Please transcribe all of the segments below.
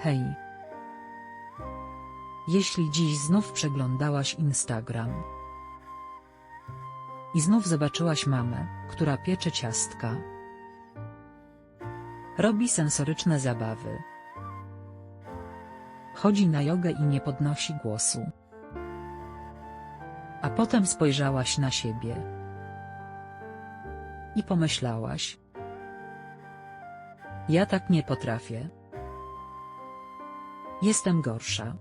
Hej. Jeśli dziś znów przeglądałaś Instagram i znów zobaczyłaś mamę, która piecze ciastka, robi sensoryczne zabawy, chodzi na jogę i nie podnosi głosu, a potem spojrzałaś na siebie i pomyślałaś, ja tak nie potrafię. Jestem gorsza.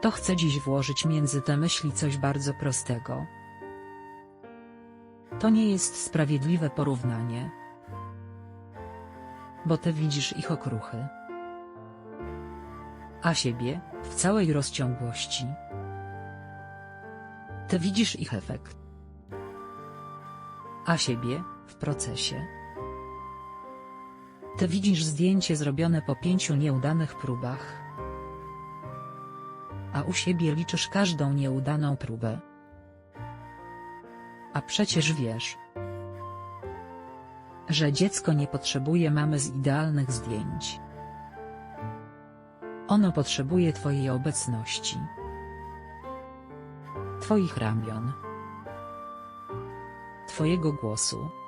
To chcę dziś włożyć między te myśli coś bardzo prostego. To nie jest sprawiedliwe porównanie. Bo ty widzisz ich okruchy. A siebie, w całej rozciągłości. Ty widzisz ich efekt. A siebie, w procesie. Ty widzisz zdjęcie zrobione po pięciu nieudanych próbach. A u siebie liczysz każdą nieudaną próbę. A przecież wiesz, że dziecko nie potrzebuje mamy z idealnych zdjęć. Ono potrzebuje Twojej obecności. Twoich ramion. Twojego głosu.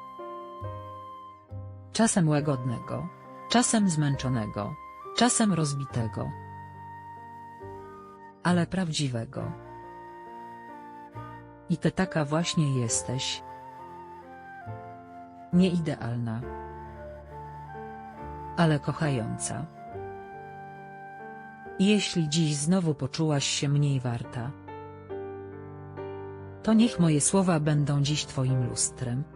Czasem łagodnego, czasem zmęczonego, czasem rozbitego. Ale prawdziwego. I ty taka właśnie jesteś. Nieidealna. Ale kochająca. Jeśli dziś znowu poczułaś się mniej warta, to niech moje słowa będą dziś Twoim lustrem.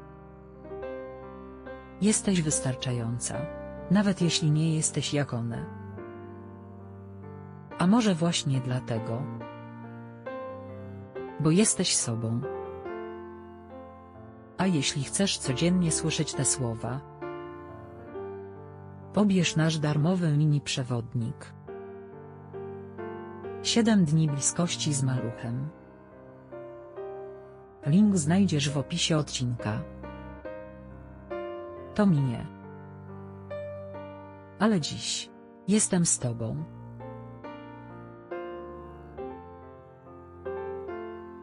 Jesteś wystarczająca, nawet jeśli nie jesteś jak one. A może właśnie dlatego, bo jesteś sobą. A jeśli chcesz codziennie słyszeć te słowa, pobierz nasz darmowy mini przewodnik. 7 dni bliskości z maluchem. Link znajdziesz w opisie odcinka. To minie. Ale dziś jestem z tobą.